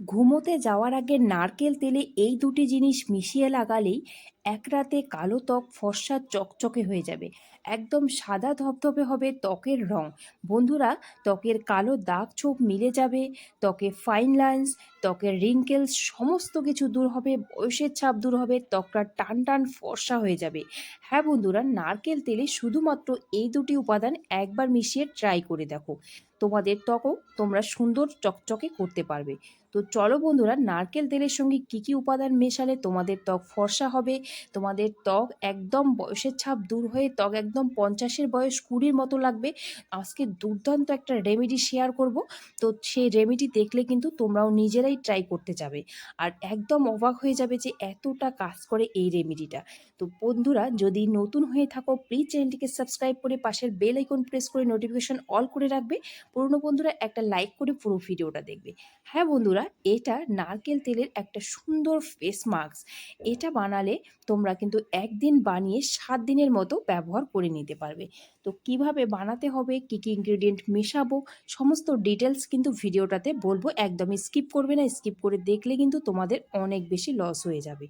ঘুমোতে যাওয়ার আগে নারকেল তেলে এই দুটি জিনিস মিশিয়ে লাগালেই এক রাতে কালো ত্বক ফর্সা চকচকে হয়ে যাবে। একদম সাদা ধবধবে হবে ত্বকের রং। বন্ধুরা, ত্বকের কালো দাগ ছোপ মিলে যাবে, ত্বকে ফাইন লাইন্স ত্বকের রিঙ্কেলস সমস্ত কিছু দূর হবে, বয়সের ছাপ দূর হবে, ত্বকটা টান টান ফর্সা হয়ে যাবে। হ্যাঁ বন্ধুরা, নারকেল তেলে শুধুমাত্র এই দুটি উপাদান একবার মিশিয়ে ট্রাই করে দেখো। তোমাদের ত্বকও তোমরা সুন্দর চকচকে করতে পারবে। তো চলো বন্ধুরা, নারকেল তেলের সঙ্গে কী কী উপাদান মেশালে তোমাদের ত্বক ফর্সা হবে তোমাদের ত্বক একদম বয়সের ছাপ দূর হয়ে ত্বক একদম পঞ্চাশের বয়স কুড়ির মতো লাগবে। আজকে দুর্দান্ত একটা রেমেডি শেয়ার করব। তো সেই রেমেডি দেখলে কিন্তু তোমরাও নিজেরাই ট্রাই করতে যাবে। আর একদম অবাক হয়ে যাবে যে এতটা কাজ করে এই রেমেডিটা তো বন্ধুরা, যদি নতুন হয়ে থাকো প্লিজ চ্যানেলটিকে সাবস্ক্রাইব করে পাশের বেল আইকন প্রেস করে নোটিফিকেশন অল করে রাখবে। পুরনো বন্ধুরা, একটা লাইক করে পুরো ভিডিওটা দেখবে। হ্যাঁ বন্ধুরা, এটা নারকেল তেলের একটা সুন্দর ফেস মাস্ক এটা বানালে তোমরা কিন্তু একদিন বানিয়ে সাত দিনের মতো ব্যবহার করে নিতে পারবে। তো কীভাবে বানাতে হবে, কী কী ইনগ্রিডিয়েন্ট মেশাবো, সমস্ত ডিটেলস কিন্তু ভিডিওটাতে বলব। একদমই স্কিপ করবে না স্কিপ করে দেখলে কিন্তু তোমাদের অনেক বেশি লস হয়ে যাবে।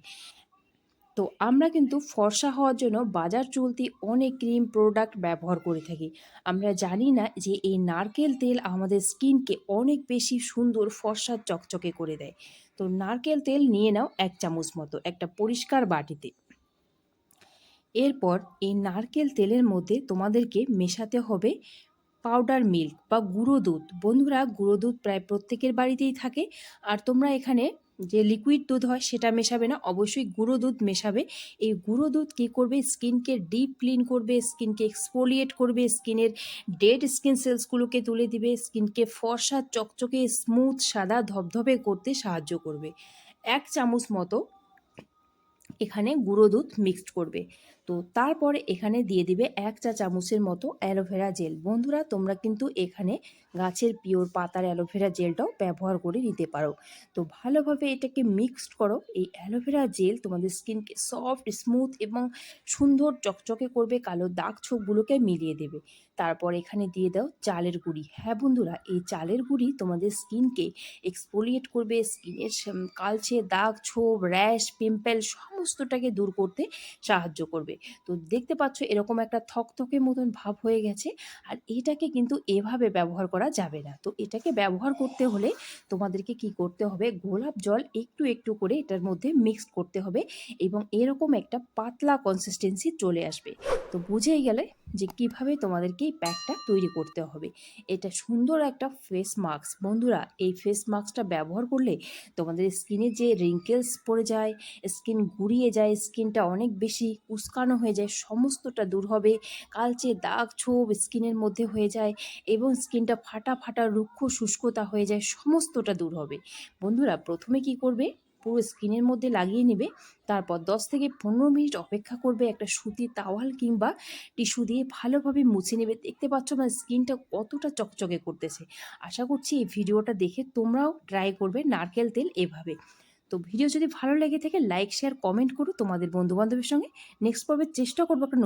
তো আমরা কিন্তু ফর্সা হওয়ার জন্য বাজার চলতি অনেক ক্রিম প্রোডাক্ট ব্যবহার করে থাকি। আমরা জানি না যে এই নারকেল তেল আমাদের স্কিনকে অনেক বেশি সুন্দর, ফর্সা, চকচকে করে দেয়। তো নারকেল তেল নিয়ে নাও এক চামচ মতো, একটা পরিষ্কার বাটিতে। এরপর এই নারকেল তেলের মধ্যে তোমাদেরকে মেশাতে হবে পাউডার মিল্ক বা গুঁড়ো দুধ। বন্ধুরা, গুঁড়ো দুধ প্রায় প্রত্যেকের বাড়িতেই থাকে। আর তোমরা এখানে যে লিকুইড দুধ হয় সেটা মেশাবে না, অবশ্যই গুঁড়ো দুধ মেশাবে। এই গুঁড়ো দুধ কী করবে? স্কিনকে ডিপ ক্লিন করবে স্কিনকে এক্সপোলিয়েট করবে স্কিনের ডেড স্কিন সেলসগুলোকে তুলে দিবে স্কিনকে ফর্সা, চকচকে স্মুথ সাদা, ধবধবে করতে সাহায্য করবে। এক চামচ মতো এখানে গুঁড়ো দুধ মিক্সড করবে। তো তারপরে এখানে দিয়ে দিবে এক চা চামচের মতো অ্যালোভেরা জেল। বন্ধুরা, তোমরা কিন্তু এখানে গাছের পিওর পাতার অ্যালোভেরা জেলটাও ব্যবহার করে নিতে পারো। তো ভালোভাবে এটাকে মিক্সড করো। এই অ্যালোভেরা জেল তোমাদের স্কিনকে সফট, স্মুথ এবং সুন্দর চকচকে করবে, কালো দাগ ছোপগুলোকে মিলিয়ে দেবে। তারপর এখানে দিয়ে দাও চালের গুঁড়ি। হ্যাঁ বন্ধুরা, এই চালের গুঁড়ি তোমাদের স্কিনকে এক্সপোলিয়েট করবে, স্কিনের কালচে, দাগ ছোপ, র্যাশ, পিম্পল সমস্তটাকে দূর করতে সাহায্য করবে। তো দেখতে পাচ্ছ এরকম একটা থকথকে মতন ভাব হয়ে গেছে আর এটাকে কিন্তু এভাবে ব্যবহার করা যাবে না। তো এটাকে ব্যবহার করতে হলে তোমাদেরকে কি করতে হবে? গোলাপ জল একটু একটু করে এটার মধ্যে মিক্স করতে হবে এবং এরকম একটা পাতলা কনসিস্টেন্সি চলে আসবে। তো বুঝেই গেলে যে কীভাবে তোমাদেরকে এই প্যাকটা তৈরি করতে হবে। এটা সুন্দর একটা ফেস মাস্ক বন্ধুরা, এই ফেস মাস্কটা ব্যবহার করলে তোমাদের স্কিনে যে রিঙ্কেলস পড়ে যায় স্কিন গুড়িয়ে যায় স্কিনটা অনেক বেশি উস্কানো হয়ে যায়, সমস্তটা দূর হবে। কালচে দাগ ছোপ স্কিনের মধ্যে হয়ে যায় এবং স্কিনটা ফাটা ফাটা, রুক্ষ শুষ্কতা হয়ে যায়, সমস্তটা দূর হবে। বন্ধুরা, প্রথমে কি করবে? পুরো স্কিনের মধ্যে লাগিয়ে নেবে। তারপর দশ থেকে পনেরো মিনিট অপেক্ষা করবে একটা সুতির তাওয়াল কিংবা টিস্যু দিয়ে ভালোভাবে মুছে নেবে। দেখতে পাচ্ছ আমার স্কিনটা কতটা চকচকে করতেছে। আশা করছি এই ভিডিওটা দেখে তোমরাও ট্রাই করবে নারকেল তেল এভাবে। তো ভিডিও যদি ভালো লেগে থাকে লাইক শেয়ার কমেন্ট করো তোমাদের বন্ধুবান্ধবের সঙ্গে। নেক্সট পর্বের চেষ্টা করব একটা